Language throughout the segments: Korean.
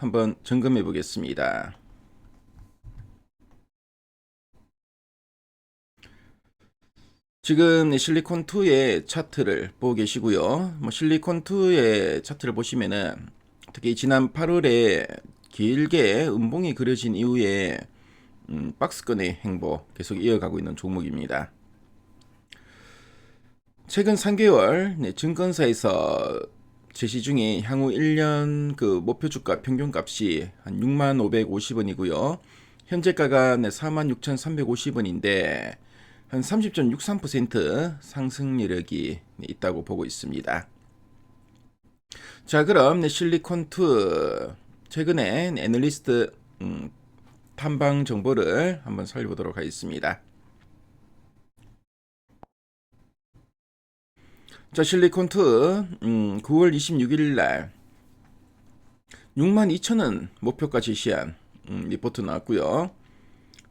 한번 점검해 보겠습니다. 지금 실리콘2의 차트를 보고 계시고요. 뭐 실리콘2의 차트를 보시면은 특히 지난 8월에 길게 음봉이 그려진 이후에 음, 박스권의 행보 계속 이어가고 있는 종목입니다. 최근 3개월 네, 증권사에서 제시 중에 향후 1년 그 목표 주가 평균 값이 한 6만 550원이고요. 현재가가 네, 4만 6,350원인데 한 30.63% 상승 여력이 네, 있다고 보고 있습니다. 자, 그럼 네, 실리콘2 최근에 네, 애널리스트 음, 탐방 정보를 한번 살펴보도록 하겠습니다. 자, 실리콘2 음, 9월 26일 날 62,000원 목표가 제시한 음, 리포트 나왔고요.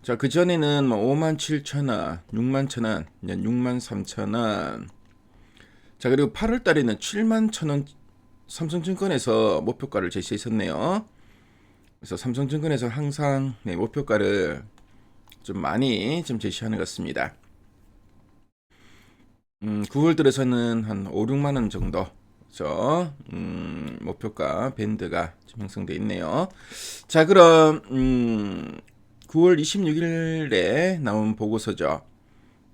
자, 그 전에는 뭐 57,000원, 61,000원, 63,000원. 자, 그리고 8월 달에는 71,000원 삼성증권에서 목표가를 제시했었네요. 그래서 삼성증권에서 항상 네, 목표가를 좀 많이 좀 제시하는 것 같습니다. 음, 9월 들어서는 한 5, 6만 원 정도 저 음, 목표가 밴드가 좀 형성돼 있네요. 자, 그럼 음, 9월 26일에 나온 보고서죠.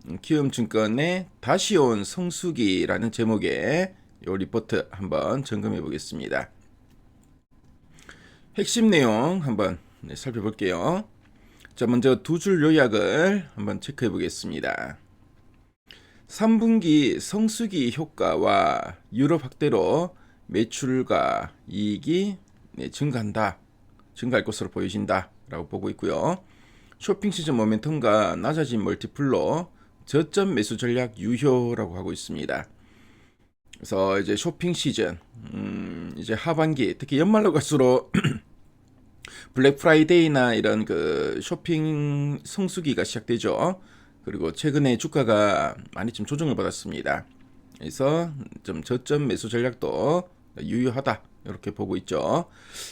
음, 키움증권의 다시 온 성수기라는 제목의 이 리포트 한번 점검해 보겠습니다. 핵심 내용 한번 네, 살펴볼게요. 자, 먼저 두 줄 요약을 한번 체크해 보겠습니다. 3분기 성수기 효과와 유럽 확대로 매출과 이익이 네, 증가한다. 증가할 것으로 보여진다. 라고 보고 있고요. 쇼핑 시즌 모멘텀과 낮아진 멀티플로 저점 매수 전략 유효라고 하고 있습니다. 그래서 이제 쇼핑 시즌, 음, 이제 하반기, 특히 연말로 갈수록 블랙 프라이데이나 이런 그 쇼핑 성수기가 시작되죠. 그리고 최근에 주가가 많이 좀 조정을 받았습니다. 그래서 좀 저점 매수 전략도 유효하다. 이렇게 보고 있죠.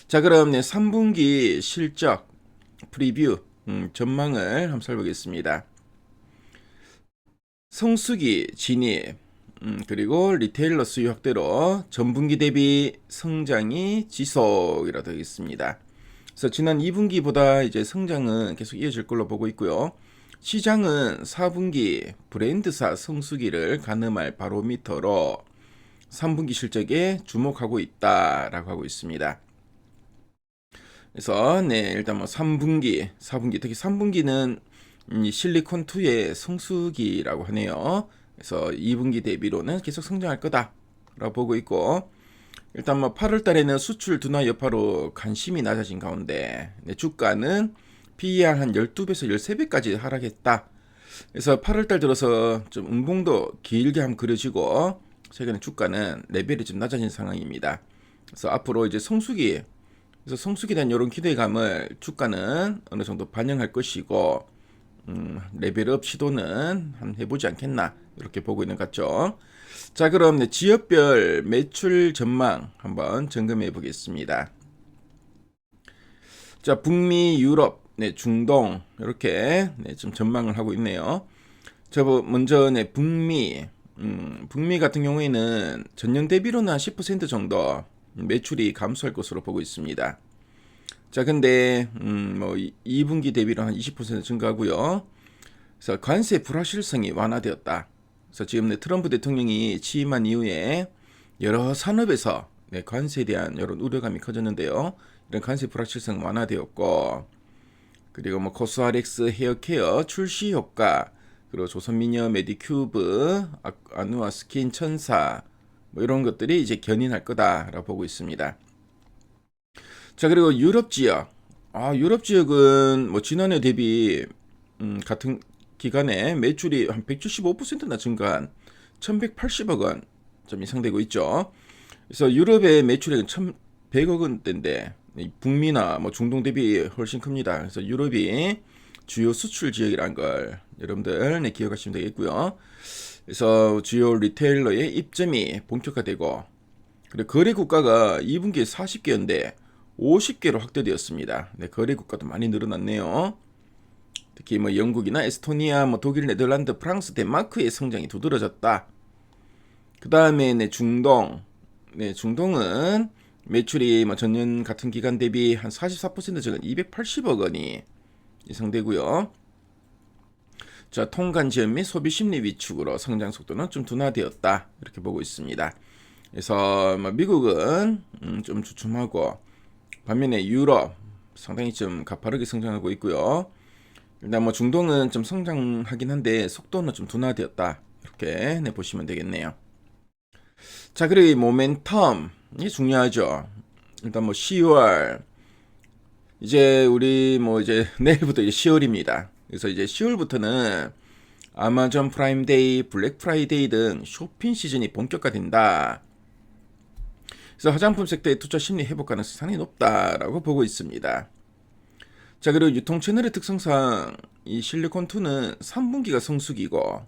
자, 그럼 네, 3분기 실적 프리뷰 음, 전망을 한번 살펴보겠습니다. 성수기 진입 음, 그리고 리테일러 수요 확대로 전분기 대비 성장이 지속이라 되겠습니다. 그래서 지난 2분기보다 이제 성장은 계속 이어질 걸로 보고 있고요. 시장은 4분기 브랜드사 성수기를 가늠할 바로미터로 3분기 실적에 주목하고 있다라고 하고 있습니다. 그래서 네 일단 뭐 3분기, 4분기 특히 3분기는 실리콘 2의 성수기라고 하네요. 그래서 2분기 대비로는 계속 성장할 거다라고 보고 있고 일단 뭐 8월 달에는 수출 둔화 여파로 관심이 낮아진 가운데 네, 주가는 PER 한 12배에서 13배까지 하락했다. 그래서 8월 달 들어서 좀 음봉도 길게 한번 그려지고 최근에 주가는 레벨이 좀 낮아진 상황입니다. 그래서 앞으로 이제 성수기 그래서 성수기에 대한 이런 기대감을 주가는 어느 정도 반영할 것이고 음, 레벨업 시도는 한 해보지 않겠나 이렇게 보고 있는 것 같죠. 자 그럼 네, 지역별 매출 전망 한번 점검해 보겠습니다. 자 북미, 유럽, 네, 중동 이렇게 네, 좀 전망을 하고 있네요. 자 먼저 네, 북미 음, 북미 같은 경우에는 전년 대비로는 한10% 정도 매출이 감소할 것으로 보고 있습니다. 자, 근데 음, 뭐 2분기 대비로 한 20% 증가하고요. 그래서 관세 불확실성이 완화되었다. 그래서 지금 네, 트럼프 대통령이 취임한 이후에 여러 산업에서 네, 관세에 대한 이런 우려감이 커졌는데요. 이런 관세 불확실성 완화되었고 그리고 뭐 코스알엑스 헤어케어 출시 효과 그리고 조선미녀 메디큐브 아, 아누아 스킨 천사 뭐 이런 것들이 이제 견인할 거다라고 보고 있습니다. 자 그리고 유럽 지역 아 유럽 지역은 뭐 지난해 대비 음, 같은 기간에 매출이 한 175%나 증가한 1,180억 원 좀 이상되고 있죠. 그래서 유럽의 매출액은 1,100억 원대인데 북미나 뭐 중동 대비 훨씬 큽니다. 그래서 유럽이 주요 수출 지역이라는 걸 여러분들 네, 기억하시면 되겠고요. 그래서 주요 리테일러의 입점이 본격화되고 그리고 거래 국가가 2분기에 40개인데 50개로 확대되었습니다. 네, 거래 국가도 많이 늘어났네요. 특히 뭐 영국이나 에스토니아, 뭐 독일, 네덜란드, 프랑스, 덴마크의 성장이 두드러졌다. 그 다음에 네, 중동. 네, 중동은 매출이 뭐 전년 같은 기간 대비 한 44% 적은 280억 원이 예상되고요. 자, 통관 지연 및 소비 심리 위축으로 성장 속도는 좀 둔화되었다. 이렇게 보고 있습니다. 그래서 뭐 미국은 음, 좀 주춤하고 반면에 유럽 상당히 좀 가파르게 성장하고 있고요. 일단 뭐 중동은 좀 성장하긴 한데 속도는 좀 둔화되었다. 이렇게 네, 보시면 되겠네요. 자, 그리고 이 모멘텀 이게 중요하죠. 일단 뭐 10월 이제 우리 뭐 이제 내일부터 이제 10월입니다. 그래서 이제 10월부터는 아마존 프라임데이, 블랙 프라이데이 등 쇼핑 시즌이 본격화된다. 그래서 화장품 섹터의 투자 심리 회복 가능성이 상당히 높다라고 보고 있습니다. 자, 그리고 유통 채널의 특성상 이 실리콘2는 3분기가 성수기고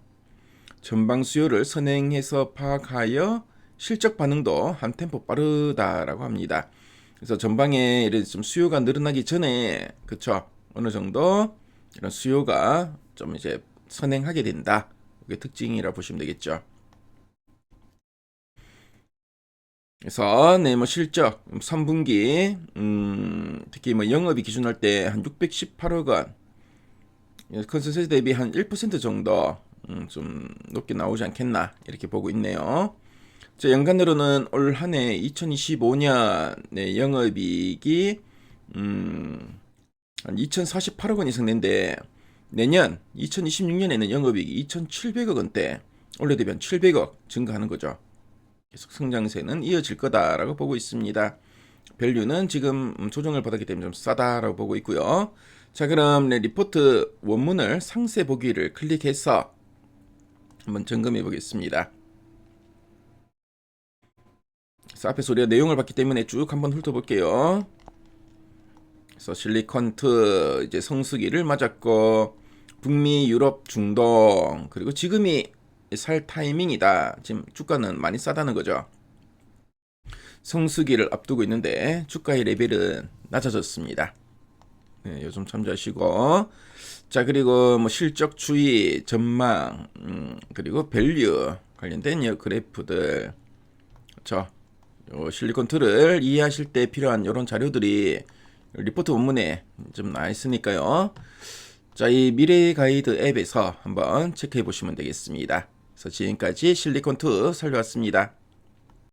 전방 수요를 선행해서 파악하여 실적 반응도 한 템포 빠르다라고 합니다. 그래서 전방에 이런 좀 수요가 늘어나기 전에 그쵸 어느 정도 이런 수요가 좀 이제 선행하게 된다. 그게 특징이라 보시면 되겠죠. 그래서 네뭐 실적 3분기 음, 특히 뭐 영업이 기준할 때 한 618억 원 컨센서스 대비 한 1% 정도 음, 좀 높게 나오지 않겠나 이렇게 보고 있네요. 자, 연간으로는 올 한 해 2025년 네, 영업이익이 음, 한 2,048억 원 이상 낸데 내년 2026년에는 영업이익이 2,700억 원대 올해 대비 한 700억 증가하는 거죠. 계속 성장세는 이어질 거다라고 보고 있습니다. 밸류는 지금 음, 조정을 받았기 때문에 좀 싸다라고 보고 있고요. 자, 그럼 네, 리포트 원문을 상세 보기를 클릭해서 한번 점검해 보겠습니다. 그래서 앞에서 우리가 내용을 봤기 때문에 쭉 한번 훑어볼게요. 그래서 실리콘트 이제 성수기를 맞았고 북미, 유럽, 중동 그리고 지금이 살 타이밍이다. 지금 주가는 많이 싸다는 거죠. 성수기를 앞두고 있는데 주가의 레벨은 낮아졌습니다. 네, 요즘 참조하시고 자 그리고 뭐 실적 추이 전망 음, 그리고 밸류 관련된 이 그래프들 그렇죠. 요 실리콘 툴을 이해하실 때 필요한 이런 자료들이 리포트 원문에 좀 나와 있으니까요. 자, 이 미래 가이드 앱에서 한번 체크해 보시면 되겠습니다. 그래서 지금까지 실리콘2 살려왔습니다.